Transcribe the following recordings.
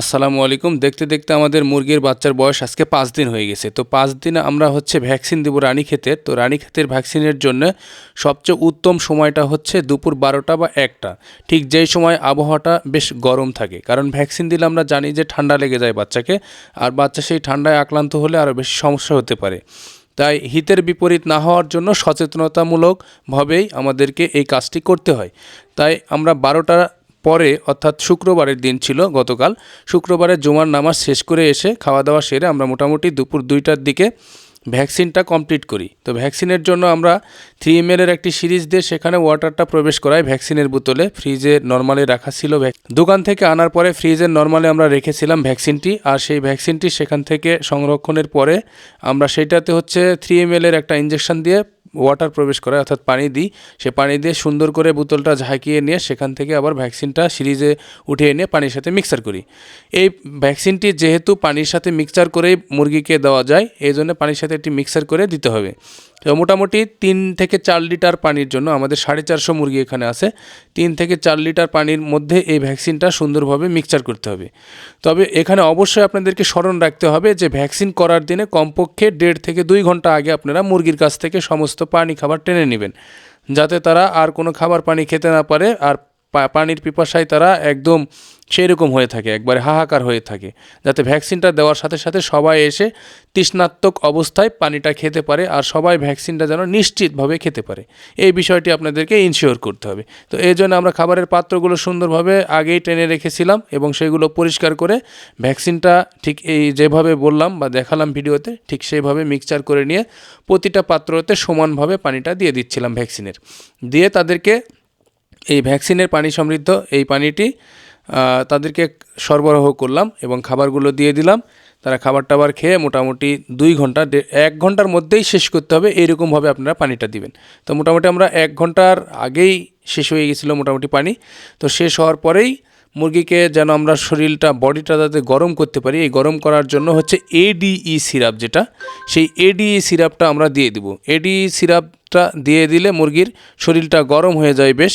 আসসালামু আলাইকুম। দেখতে দেখতে আমাদের মুরগির বাচ্চার বয়স আজকে পাঁচ দিন হয়ে গেছে। তো পাঁচ দিনে আমরা হচ্ছে ভ্যাকসিন দেবো রানীক্ষেতের তো রানীক্ষেতের ভ্যাকসিনের জন্য সবচেয়ে উত্তম সময়টা হচ্ছে দুপুর বারোটা বা একটা। ঠিক যেই সময় আবহাওয়াটা বেশ গরম থাকে। কারণ ভ্যাকসিন দিলে আমরা জানি যে ঠান্ডা লেগে যায় বাচ্চাকে। আর বাচ্চা সেই ঠান্ডায় আক্রান্ত হলে আরও বেশি সমস্যা হতে পারে। তাই হিতের বিপরীত না হওয়ার জন্য সচেতনতামূলকভাবেই আমাদেরকে এই কাজটি করতে হয়। তাই আমরা বারোটা পরে, অর্থাৎ শুক্রবারের দিন ছিল গতকাল শুক্রবারে জুমার নামাজ শেষ করে এসে খাওয়া দাওয়া সেরে আমরা মোটামুটি দুপুর দুইটার দিকে ভ্যাকসিনটা কমপ্লিট করি। তো ভ্যাকসিনের জন্য আমরা থ্রি এম এর একটি সিরিজ দিয়ে সেখানে ওয়াটারটা প্রবেশ করাই ভ্যাকসিনের বোতলে। ফ্রিজে নর্মালি রাখা ছিল দোকান থেকে আনার পরে ফ্রিজের নর্মালি আমরা রেখেছিলাম ভ্যাকসিনটি। আর সেই ভ্যাকসিনটি সেখান থেকে সংরক্ষণের পরে আমরা সেটাতে হচ্ছে থ্রি এম এর একটা ইঞ্জেকশন দিয়ে ওয়াটার প্রবেশ করায়, অর্থাৎ পানি দিই। সে পানি দিয়ে সুন্দর করে বোতলটা ঝাঁকিয়ে নিয়ে সেখান থেকে আবার ভ্যাকসিনটা সিরিজে উঠিয়ে নিয়ে পানির সাথে মিক্সার করি। এই ভ্যাকসিনটি যেহেতু পানির সাথে মিক্সার করেই মুরগিকে দেওয়া যায়, এই জন্য পানির সাথে একটি মিক্সার করে দিতে হবে। তো মোটামুটি তিন থেকে চার লিটার পানির জন্য আমাদের সাড়ে চারশো মুরগি এখানে আছে। তিন থেকে চার লিটার পানির মধ্যে এই ভ্যাকসিনটা সুন্দরভাবে মিক্সচার করতে হবে। তবে এখানে অবশ্যই আপনাদেরকে স্মরণ রাখতে হবে যে ভ্যাকসিন করার দিনে কমপক্ষে দেড় থেকে দুই ঘণ্টা আগে আপনারা মুরগির কাছ থেকে সমস্ত পানি খাবার টেনে নেবেন। যাতে তারা আর কোনো খাবার পানি খেতে না পারে আর পানির পিপাসায় তারা একদম সেই রকম হয়ে থাকে, একবারে হাহাকার হয়ে থাকে। যাতে ভ্যাকসিনটা দেওয়ার সাথে সাথে সবাই এসে তৃষ্ণাত্মক অবস্থায় পানিটা খেতে পারে আর সবাই ভ্যাকসিনটা যেন নিশ্চিতভাবে খেতে পারে। এই বিষয়টি আপনাদেরকে ইনশিওর করতে হবে। তো এই জন্য আমরা খাবারের পাত্রগুলো সুন্দরভাবে আগেই টেনে রেখেছিলাম এবং সেগুলো পরিষ্কার করে ভ্যাকসিনটা ঠিক এই যেভাবে বললাম বা দেখালাম ভিডিওতে, ঠিক সেইভাবে মিক্সচার করে নিয়ে প্রতিটা পাত্রতে সমানভাবে পানিটা দিয়ে দিচ্ছিলাম ভ্যাকসিনের। দিয়ে তাদেরকে এই ভ্যাকসিনের পানি সমৃদ্ধ, এই পানিটি তাদেরকে সরবরাহ করলাম এবং খাবারগুলো দিয়ে দিলাম। তারা খাবার টাবার খেয়ে মোটামুটি দুই ঘণ্টা এক ঘণ্টার মধ্যেই শেষ করতে হবে, এইরকমভাবে আপনারা পানিটা দিবেন। তো মোটামুটি আমরা এক ঘণ্টার আগেই শেষ হয়ে গেছিল মোটামুটি পানি। তো শেষ হওয়ার পরেই মুরগিকে যেন আমরা শরীরটা, বডিটা যাতে গরম করতে পারি, এই গরম করার জন্য হচ্ছে এডিই সিরাপ যেটা, সেই এডিই সিরাপটা আমরা দিয়ে দিব। এডিই সিরাপটা দিয়ে দিলে মুরগির শরীরটা গরম হয়ে যায় বেশ।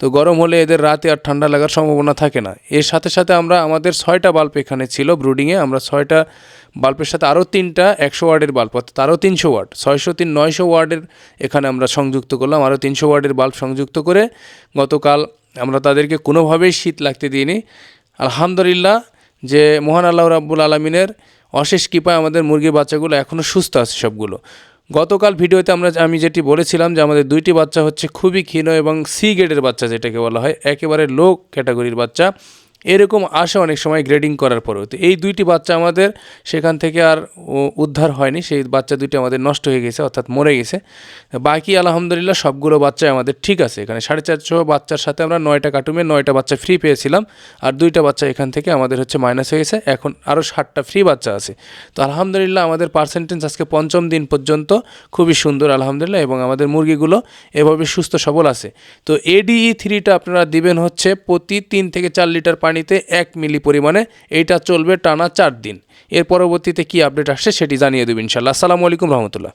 তো গরম হলে এদের রাতে আর ঠান্ডা লাগার সম্ভাবনা থাকে না। এর সাথে সাথে আমরা, আমাদের ছয়টা বাল্ব এখানে ছিল ব্রুডিংয়ে আমরা ছয়টা বাল্বের সাথে আরও তিনটা একশো ওয়ার্ডের বাল্ব, অর্থাৎ আরও তিনশো ওয়ার্ড, ছয়শো তিন, নয়শো ওয়ার্ডের এখানে আমরা সংযুক্ত করলাম। আরও তিনশো ওয়ার্ডের বাল্ব সংযুক্ত করে গতকাল আমরা তাদেরকে কোনোভাবেই শীত লাগতে দিইনি। আলহামদুলিল্লাহ যে মহান আল্লাহ রাব্বুল আলমিনের অশেষ কৃপায় আমাদের মুরগির বাচ্চাগুলো এখনও সুস্থ আছে সবগুলো। গতকাল ভিডিওতে আমরা আমি যেটি বলেছিলাম যে আমাদের দুইটি বাচ্চা হচ্ছে খুবই ক্ষীণ এবং সি গ্রেডের বাচ্চা যেটাকে বলা হয়, একেবারে লো ক্যাটাগরির বাচ্চা। এরকম আসে অনেক সময় গ্রেডিং করার পরেও। তো এই দুইটি বাচ্চা আমাদের সেখান থেকে আর উদ্ধার হয়নি। সেই বাচ্চা দুইটি আমাদের নষ্ট হয়ে গেছে, অর্থাৎ মরে গেছে। বাকি আলহামদুলিল্লাহ সবগুলো বাচ্চাই আমাদের ঠিক আছে। এখানে সাড়ে চারশো বাচ্চার সাথে আমরা নয়টা কাটুমে নয়টা বাচ্চা ফ্রি পেয়েছিলাম। আর দুইটা বাচ্চা এখান থেকে আমাদের হচ্ছে মাইনাস হয়ে গেছে। এখন আরও ষাটটা ফ্রি বাচ্চা আছে। তো আলহামদুলিল্লাহ আমাদের পার্সেন্টেজ আজকে পঞ্চম দিন পর্যন্ত খুবই সুন্দর আলহামদুলিল্লাহ এবং আমাদের মুরগিগুলো এভাবে সুস্থ সবল আছে। তো এডিই থ্রিটা আপনারা দিবেন হচ্ছে প্রতি তিন থেকে চার লিটার পানিতে এক মিলি পরিমাণে এইটা চলবে টানা চার দিন। এর পরবর্তীতে কি আপডেট আসছে সেটি জানিয়ে দেবেন ইনশাল্লাহ আসসালামু আলাইকুম রহমতুল্লাহ।